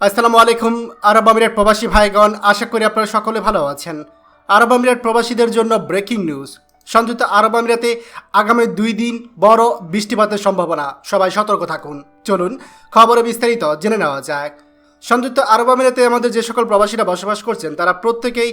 আসসালামু আলাইকুম, আরব আমিরাত প্রবাসী ভাইগণ, আশা করি আপনারা সকলে ভালো আছেন। আরব আমিরাত প্রবাসীদের জন্য ব্রেকিং নিউজ সংযুক্ত আরব আমিরাতে আগামী দুই দিন বড় বৃষ্টিপাতের সম্ভাবনা। সবাই সতর্ক থাকুন। চলুন, খবরে বিস্তারিত জেনে নেওয়া যাক। সংযুক্ত আরব আমিরাতে আমাদের যে সকল প্রবাসীরা বসবাস করছেন, তারা প্রত্যেকেই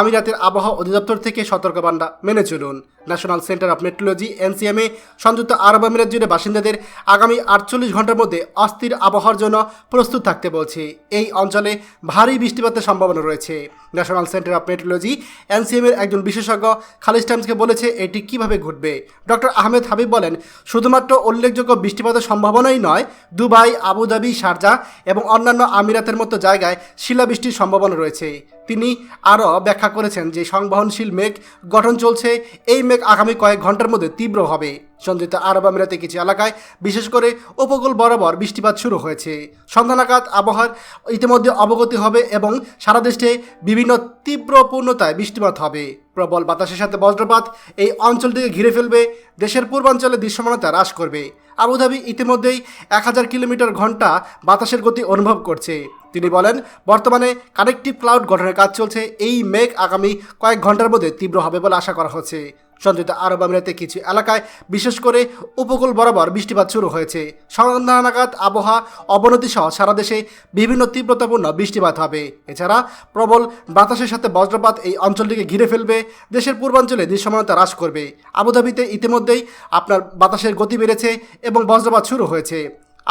আমিরাতের আবহাওয়া অধিদপ্তর থেকে সতর্কবার্তা মেনে চলুন। National centre of metrology, N C M A, সংযুক্ত আরব আমিরাত জুড়ে বাসিন্দাদের আগামী আটচল্লিশ ঘণ্টার মধ্যে অস্থির আবহাওয়ার জন্য প্রস্তুত থাকতে বলছে। এই অঞ্চলে ভারী বৃষ্টিপাতের সম্ভাবনা রয়েছে। ন্যাশনাল সেন্টার অফ মেট্রোলজি এনসিএমের একজন বিশেষজ্ঞ খালিজ টাইমসকে বলেছে, এটি কীভাবে ঘটবে? ডক্টর আহমেদ হাবিব বলেন, শুধুমাত্র উল্লেখযোগ্য বৃষ্টিপাতের সম্ভাবনাই নয়, দুবাই, আবুধাবি, শারজা এবং অন্যান্য আমিরাতের মতো জায়গায় শিলাবৃষ্টির সম্ভাবনা রয়েছে। তিনি আরও ব্যাখ্যা করেছেন যে সংবহনশীল মেঘ গঠন চলছে। এই মেঘ আগামী কয়েক ঘণ্টার মধ্যে তীব্র হবে। সংযুক্ত আরব আমিরাতে কিছু এলাকায়, বিশেষ করে উপকূল বরাবর বৃষ্টিপাত শুরু হয়েছে। সন্ধ্যা নাগাদ আবহাওয়ার ইতিমধ্যে অবগতি হবে এবং সারা দেশে বিভিন্ন তীব্র পূর্ণতায় বৃষ্টিপাত হবে। প্রবল বাতাসের সাথে বজ্রপাত এই অঞ্চলটিকে ঘিরে ফেলবে, দেশের পূর্বাঞ্চলে দৃশ্যমানতা হ্রাস করবে। আবুধাবি ইতিমধ্যেই এক হাজার কিলোমিটার ঘণ্টা বাতাসের গতি অনুভব করছে। তিনি বলেন, বর্তমানে কানেকটিভ ক্লাউড গঠনের কাজ চলছে। এই মেঘ আগামী কয়েক ঘণ্টার মধ্যে তীব্র হবে বলে আশা করা হচ্ছে। সংযুক্ত আরব আমিরাতে কিছু এলাকায় বিশেষ করে উপকূল বরাবর বৃষ্টিপাত শুরু হয়েছে। সন্ধ্যা নাগাদ আবহাওয়া অবনতি সহ সারা দেশে বিভিন্ন তীব্রতাপূর্ণ বৃষ্টিপাত হবে। এছাড়া প্রবল বাতাসের সাথে বজ্রপাত এই অঞ্চলটিকে ঘিরে ফেলবে, দেশের পূর্বাঞ্চলে দৃশ্যমানতা হ্রাস করবে। আবুধাবিতে ইতিমধ্যেই আপনার বাতাসের গতি বেড়েছে এবং বজ্রপাত শুরু হয়েছে।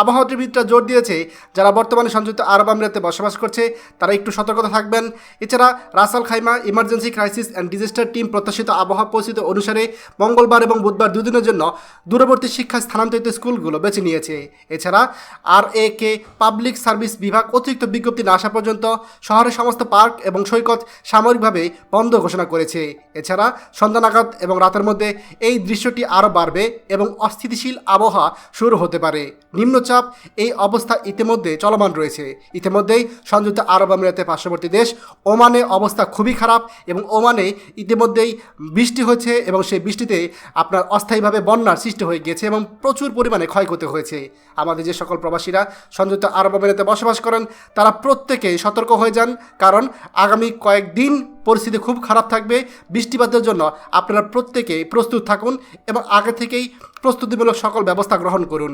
আবহাওয়াবিদরা জোর দিয়েছে। যারা বর্তমানে সংযুক্ত আরব আমিরাতে বসবাস করছে, তারা একটু সতর্কতা থাকবেন। এছাড়া Ras al Khaimah, emergency crisis and disaster team প্রত্যাশিত আবহাওয়া পরিস্থিতি অনুসারে মঙ্গলবার এবং বুধবার দুদিনের জন্য দূরবর্তী শিক্ষা স্থানান্তরিত স্কুলগুলো বেছে নিয়েছে। এছাড়া আর এ কে, পাবলিক সার্ভিস বিভাগ অতিরিক্ত বিজ্ঞপ্তি না আসা পর্যন্ত শহরের সমস্ত পার্ক এবং সৈকত সাময়িকভাবে বন্ধ ঘোষণা করেছে। এছাড়া সন্ধ্যা এবং রাতের মধ্যে এই দৃশ্যটি আরও বাড়বে এবং অস্থিতিশীল আবহাওয়া শুরু হতে পারে। নিম্নচাপ এই অবস্থা ইতিমধ্যে চলমান রয়েছে। ইতিমধ্যেই সংযুক্ত আরব আমিরাতের পার্শ্ববর্তী দেশ ওমানে অবস্থা খুবই খারাপ এবং ওমানে ইতিমধ্যেই বৃষ্টি হয়েছে এবং সেই বৃষ্টিতে আপনার অস্থায়ীভাবে বন্যার সৃষ্টি হয়ে গিয়েছে এবং প্রচুর পরিমাণে ক্ষয়ক্ষতি হয়েছে। আমাদের যে সকল প্রবাসীরা সংযুক্ত আরব আমিরাতে বসবাস করেন, তারা প্রত্যেকেই সতর্ক হয়ে যান কারণ আগামী কয়েকদিন পরিস্থিতি খুব খারাপ থাকবে। বৃষ্টিপাতের জন্য আপনারা প্রত্যেকেই প্রস্তুত থাকুন এবং আগে থেকেই প্রস্তুতিমূলক সকল ব্যবস্থা গ্রহণ করুন।